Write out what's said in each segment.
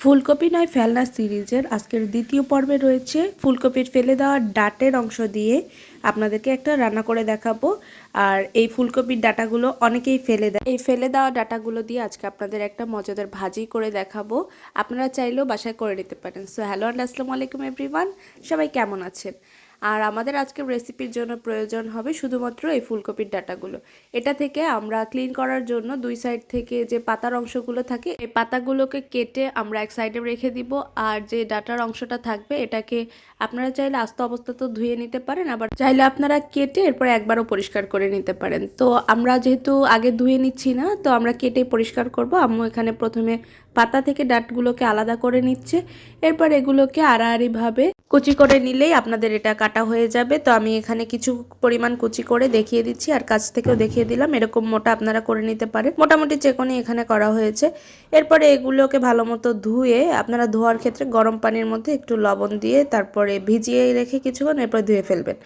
ফুলকপি নয়, ফেলনা সিরিজের আজকের দ্বিতীয় পর্বে রয়েছে ফুলকপির ফেলে দেওয়া ডাটের অংশ দিয়ে আপনাদেরকে একটা রান্না করে দেখাবো। আর এই ফুলকপির ডাটাগুলো অনেকেই ফেলে দেয়। এই ফেলে দেওয়া ডাটাগুলো দিয়ে আজকে আপনাদের একটা মজাদার ভাজি করে দেখাবো। আপনারা চাইলেও বাসায় করে নিতে পারেন। সো হ্যালো অ্যান্ড আসসালামু আলাইকুম এভরিওয়ান সবাই কেমন আছেন? আর আমাদের আজকের রেসিপির জন্য প্রয়োজন হবে শুধুমাত্র এই ফুলকপির ডাটাগুলো। এটা থেকে আমরা ক্লিন করার জন্য দুই সাইড থেকে যে পাতার অংশগুলো থাকে, এই পাতাগুলোকে কেটে আমরা এক সাইডে রেখে দিব। আর যে ডাটার অংশটা থাকবে, এটাকে আপনারা চাইলে আস্ত অবস্থাতেও ধুয়ে নিতে পারেন, আবার চাইলে আপনারা কেটে এরপর একবারও পরিষ্কার করে নিতে পারেন। তো আমরা যেহেতু আগে ধুয়ে নিচ্ছি না, তো আমরা কেটে পরিষ্কার করব। আম্মু এখানে প্রথমে পাতা থেকে ডাটগুলোকে আলাদা করে নিচ্ছে। এরপর এগুলোকে আড়াআড়িভাবে কুচি করে নিলেই আপনাদের এটা কাটা হয়ে যাবে। তো আমি এখানে কিছু পরিমাণ কুচি করে দেখিয়ে দিচ্ছি আর কাছ থেকেও দেখিয়ে দিলাম। এরকম মোটা আপনারা করে নিতে পারেন। মোটামুটি চেকনি এখানে করা হয়েছে। এরপরে এগুলোকে ভালো মতো ধুয়ে, আপনারা ধোয়ার ক্ষেত্রে গরম পানির মধ্যে একটু লবণ দিয়ে তারপরে ভিজিয়ে রেখে কিছুক্ষণ এরপর ধুয়ে ফেলবেন।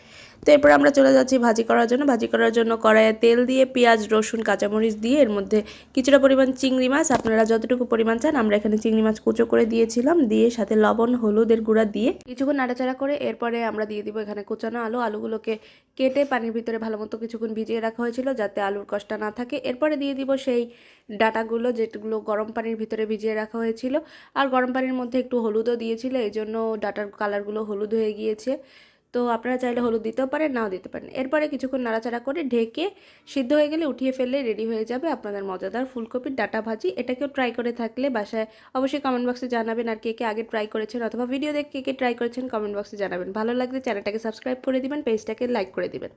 তো এরপর আমরা চলে যাচ্ছি ভাজি করার জন্য। ভাজি করার জন্য কড়াইয়ে তেল দিয়ে পেঁয়াজ, রসুন, কাঁচামরিচ দিয়ে এর মধ্যে কিছুটা পরিমাণ চিংড়ি মাছ। আপনারা যতটুকু পরিমাণ চান, আমরা এখানে চিংড়ি মাছ কুচো করে দিয়েছিলাম। দিয়ে সাথে লবণ, হলুদের গুঁড়া দিয়ে কিছুক্ষণ নাড়াচাড়া করে এরপরে আমরা দিয়ে দিব এখানে কুচানো আলু। আলুগুলোকে কেটে পানির ভিতরে ভালো মতো কিছুক্ষণ ভিজিয়ে রাখা হয়েছিল যাতে আলুর কষ্টটা না থাকে। এরপরে দিয়ে দিব সেই ডাটাগুলো যেগুলো গরম পানির ভিতরে ভিজিয়ে রাখা হয়েছিল। আর গরম পানির মধ্যে একটু হলুদও দিয়েছিল। এই জন্য ডাটার কালারগুলো হলুদ হয়ে গিয়েছে। তো আপনারা চাইলে হলুদ দিতেও পারেন, নাও দিতে পারেন। এরপরে কিছুক্ষণ নাড়াচাড়া করে ঢেকে সিদ্ধ হয়ে গেলে উঠিয়ে ফেললে রেডি হয়ে যাবে আপনাদের মজাদার ফুলকপির ডাটা ভাজি। এটাকেও ট্রাই করে থাকলে বাসায় অবশ্যই কমেন্ট বক্সে জানাবেন আর কে কে আগে ট্রাই করেছেন অথবা ভিডিও দেখে কে কে ট্রাই করেছেন কমেন্ট বক্সে জানাবেন। ভালো লাগলে চ্যানেলটাকে সাবস্ক্রাইব করে দিবেন পেজটাকে লাইক করে দিবেন।